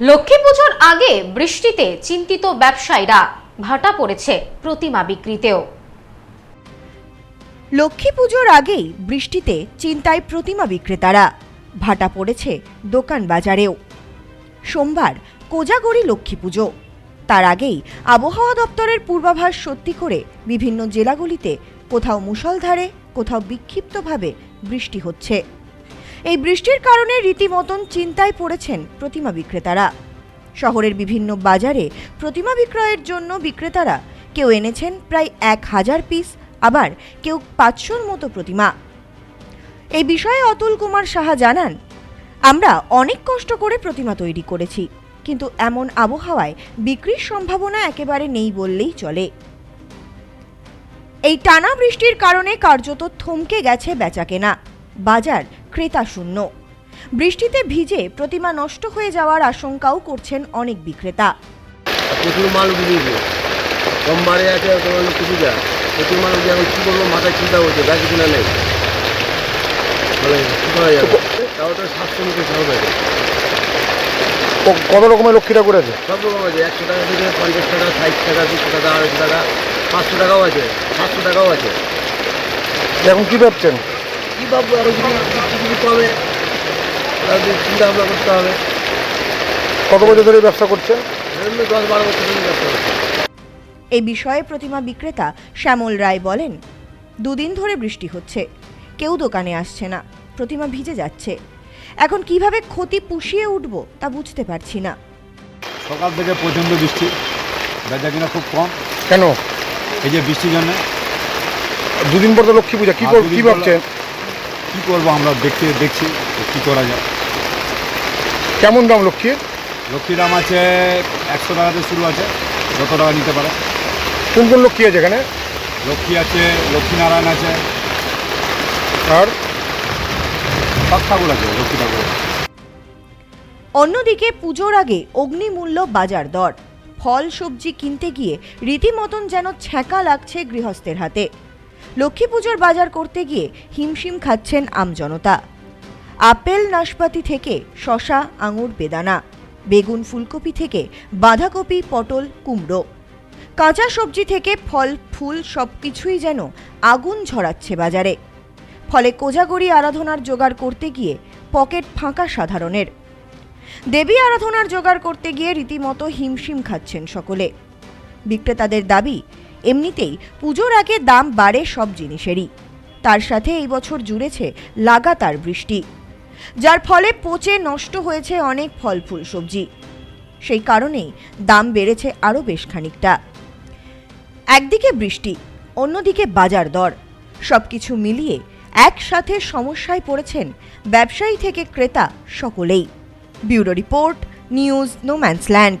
লক্ষ্মী পুজোর আগে বৃষ্টিতে চিন্তিত ব্যবসায়ীরা ভাটা পড়েছে প্রতিমা বিক্রিতেও। লক্ষ্মী পুজোর আগেই বৃষ্টিতে চিন্তায় প্রতিমা বিক্রেতারা, ভাটা পড়েছে দোকান বাজারেও। সোমবার কোজাগরি লক্ষ্মী পুজো। তার আগেই আবহাওয়া দপ্তরের পূর্বাভাস সত্যি করে বিভিন্ন জেলাগুলিতে কোথাও মুষলধারে, কোথাও বিক্ষিপ্তভাবে বৃষ্টি হচ্ছে। এই বৃষ্টির কারণে রীতিমতন চিন্তায় পড়েছেন প্রতিমা বিক্রেতারা। শহরের বিভিন্ন বাজারে প্রতিমা বিক্রয়ের জন্য বিক্রেতারা কেউ এনেছেন প্রায় এক হাজার পিস, আবার কেউ পাঁচশোর মতো প্রতিমা। এই বিষয়ে অতুল কুমার সাহা জানান, আমরা অনেক কষ্ট করে প্রতিমা তৈরি করেছি, কিন্তু এমন আবহাওয়ায় বিক্রির সম্ভাবনা একেবারে নেই বললেই চলে। এই টানা বৃষ্টির কারণে কার্যত থমকে গেছে বেচাকেনা। বাজার ক্রেতা শূন্য বৃষ্টিতে ভিজে প্রতিমা নষ্ট হয়ে যাওয়ার আশঙ্কাও করছেন অনেক বিক্রেতা। প্রচুর মাল সোমবারে আছে প্রচুর মাল কী করব মাথায় চিন্তা হচ্ছে নেই। করা তাও তো সাতশো মিটার কত রকমের লক্ষ্মী ঠাকুর আছে? সব রকম আছে। একশো টাকা থেকে পঞ্চাশ টাকা ষাট টাকা দুশো টাকা আড়াইশো টাকা পাঁচশো টাকাও আছে। সাতশো টাকাও আছে। এখন কি ভাবছেন? কী ভাববো আরও যদি কিছু কিছু কমে তাহলে চিন্তা ভাবনা করতে হবে। কত বছর ধরে ব্যবসা করছেন? দশ বারো বছর ধরে ব্যবসা করছি। এই বিষয়ে প্রতিমা বিক্রেতা শ্যামল রায় বলেন দুদিন ধরে বৃষ্টি হচ্ছে কেউ দোকানে আসছে না প্রতিমা ভিজে যাচ্ছে। এখন কীভাবে ক্ষতি পুষিয়ে উঠব তা বুঝতে পারছি না। সকাল থেকে প্রচণ্ড বৃষ্টি বেচা কিনা খুব কম। কেন? এই যে বৃষ্টির জন্য। দুদিন পর তো লক্ষ্মী পূজা কি কি ভাবছেন? কী করব আমরা? দেখতে দেখছি কী করা যায়। কেমন দাম লক্ষ্মীর? লক্ষ্মীর দাম আছে একশো টাকাতে শুরু আছে যত টাকা নিতে পারে। কোন কোন লক্ষ্মী আছে এখানে? লক্ষ্মী আছে লক্ষ্মীনারায়ণ আছে। আর? সব ঠাকুর আছে লক্ষ্মী ঠাকুর। অন্যদিকে পুজোর আগে অগ্নিমূল্য বাজার দর। ফল সবজি কিনতে গিয়ে রীতিমতন যেন ছ্যাঁকা লাগছে গৃহস্থের হাতে। লক্ষ্মী পুজোর বাজার করতে গিয়ে হিমশিম খাচ্ছেন আমজনতা আপেল, নাশপাতি থেকে শশা আঙুর, বেদানা, বেগুন, ফুলকপি থেকে বাঁধাকপি, পটল, কুমড়ো, কাঁচা সবজি থেকে ফল, ফুল সব কিছুই যেন আগুন ঝরাচ্ছে বাজারে। ফলে কোজাগরি আরাধনার জোগাড় করতে গিয়ে পকেট ফাঁকা সাধারণের। দেবী আরাধনার জোগাড় করতে গিয়ে রীতিমতো হিমশিম খাচ্ছেন সকলে। বিক্রেতাদের দাবি এমনিতেই পুজোর আগে দাম বাড়ে সব জিনিসেরই। তার সাথে এই বছর জুড়েছে লাগাতার বৃষ্টি, যার ফলে পচে নষ্ট হয়েছে অনেক ফল ফুল সবজি। সেই কারণেই দাম বেড়েছে আরও বেশ খানিকটা। একদিকে বৃষ্টি, অন্যদিকে বাজার দর, সবকিছু মিলিয়ে একসাথে সমস্যায় পড়েছেন ব্যবসায়ী থেকে ক্রেতা সকলেই। Bureau report, news, no man's land.